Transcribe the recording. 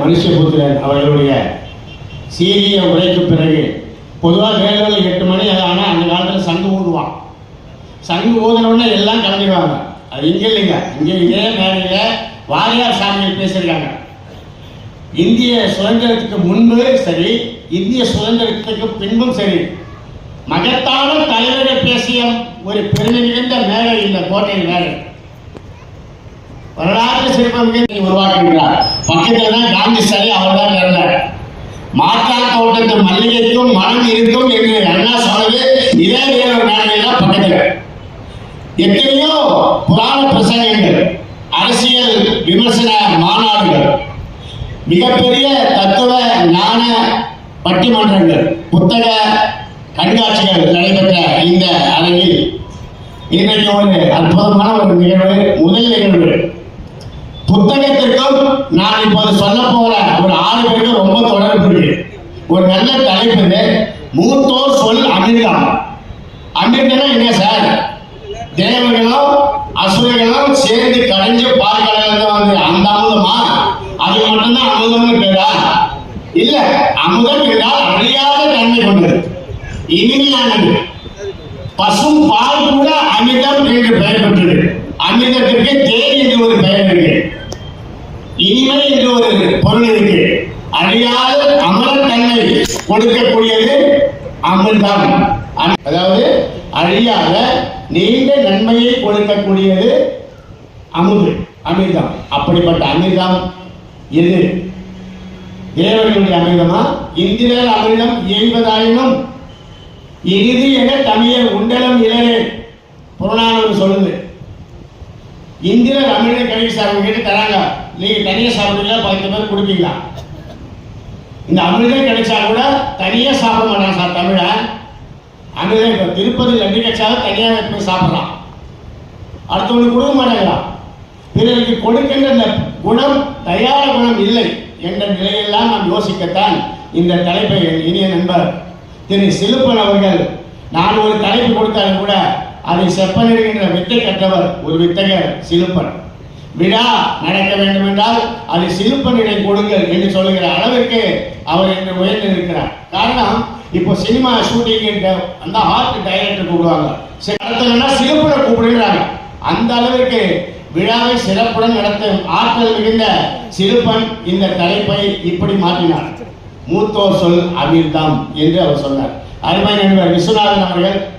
மனுஷபுத்திரன் அவர்களுடைய சீரிய உரைக்கு பிறகு பொதுவாக வேலைகள் எட்டு மணி ஆனால் அந்த காலத்தில் சங்கு ஊதுவான். சங்கு ஊதின உடனே எல்லாம் கலந்துடுவாங்க அது இங்கே இல்லைங்க. இங்கே இதே மேடையில் வாரியார் சாமியில் பேசியிருக்காங்க. இந்திய சுதந்திரத்துக்கு முன்பு சரி இந்திய சுதந்திரத்துக்கு பின்பும் சரி மகத்தான தலைவர்கள் பேசிய ஒரு பெருமை மிகுந்த மேடை இந்த கோட்டை மேடை. வரலாறு சிற்பமிகு உருவாக்குகிறார் பக்கத்தில் தான் காந்தி சிலை அவர் தான் இருந்தார். மாற்றான் தோட்டத்து மல்லிகைக்கும் மனம் இருக்கும் என்று அண்ணா சொன்னது இதே வேறு மேடையில் தான் பக்கத்தில். எத்தனையோ புராண பிரசங்கங்கள் அரசியல் விமர்சன மாநாடுகள் மிகப்பெரிய தத்துவ ஞான பட்டிமன்றங்கள் புத்தக கண்காட்சிகள் நடைபெற்ற இந்த அரங்கில் இன்றைக்கு ஒரு அற்புதமான ஒரு நிகழ்வு முதல் நிகழ்வு. புத்தகத்திற்கும் நான் இப்போது சொல்ல போற ஒரு ஆறு பேருக்கு ரொம்ப தொடர்பு இருக்கு ஒரு நல்ல தலைப்பு மூத்தோர் சொல் அமிர்தம். அமிர்தம் என்ன சார்? தேவர்களும் அசுரர்களும் சேர்ந்து கடைஞ்சு பார்க்கறது வந்து அந்த அமுதமா அது மட்டும்தான் அமுதம்னு பேரா இல்ல அமுதம் என்றால் அழியாத தன்மை கொண்டது. இனிமையானது பசும் பால் கூட அமிர்தம் என்று பெயர் பெற்றது. அமிர்தத்திற்கு தேன் என்று ஒரு பெயர் இருக்கு. இனிமை என்று ஒரு பொருள் இருக்கு. அழியாத அமரத்தன்மை கொடுக்கக்கூடியது அமிர்தம். அதாவது அழியாத நீண்ட நன்மையை கொடுக்கக்கூடியது அமுது அமிர்தம். அப்படிப்பட்ட அமிர்தம் எது? தேவர்களுடைய அமிர்தமா? இந்திரர் அமிர்தம் இயல்வதாயினும் இறுதி என தமிழர் உண்டலம் இளரே. புறநானூறு சொல்லுது. இந்திரர் அமிர்தம் கணேஷ் சாப்பிட கேட்டு தராங்க. நீங்க தனியா சாப்பிடுறீங்களா? பத்து பேர் கொடுப்பீங்களா? இந்த அமிர்தம் கிடைச்சா கூட தனியா சாப்பிட மாட்டான் சார் தமிழ. அமிர்தம் இப்போ திருப்பதி லட்டு கிடைச்சாலும் தனியாக போய் சாப்பிட்றான் அடுத்தவனுக்கு கொடுக்க மாட்டேங்கிறான் பிறருக்கு கொடுக்கின்ற இந்த குணம் தயார குணம் இல்லை என்ற நிலையெல்லாம் நாம் யோசிக்கத்தான் இந்த தலைப்பை இனிய நண்பர் திரு சிலுப்பன் அவர்கள் நான் ஒரு தலைப்பு கொடுத்தாலும் கூட அதை செப்பனிடுகின்ற வித்தை கற்றவர் ஒரு வித்தகர் சிலுப்பன். விழா நடக்க வேண்டும் என்றால் அது சிலுப்பனிடம் கொடுங்கள் என்று சொல்லுகிற அளவிற்கு அவர் என்று உயர்ந்து இருக்கிறார் காரணம் இப்போ சினிமா ஷூட்டிங் அந்த ஆர்ட் டைரக்டர் கூப்பிடுவாங்க. சரி நடத்தணும்னா சிலுப்பனை கூப்பிடுகிறாங்க. அந்த அளவிற்கு விழாவை சிறப்புடன் நடத்தும் ஆற்றல் மிகுந்த சிறுபன் இந்த தலைப்பை இப்படி மாற்றினார். மூத்தோர் சொல் அமிர்தம் என்று அவர் சொன்னார். அருமை நண்பர் விஸ்வநாதன் அவர்கள்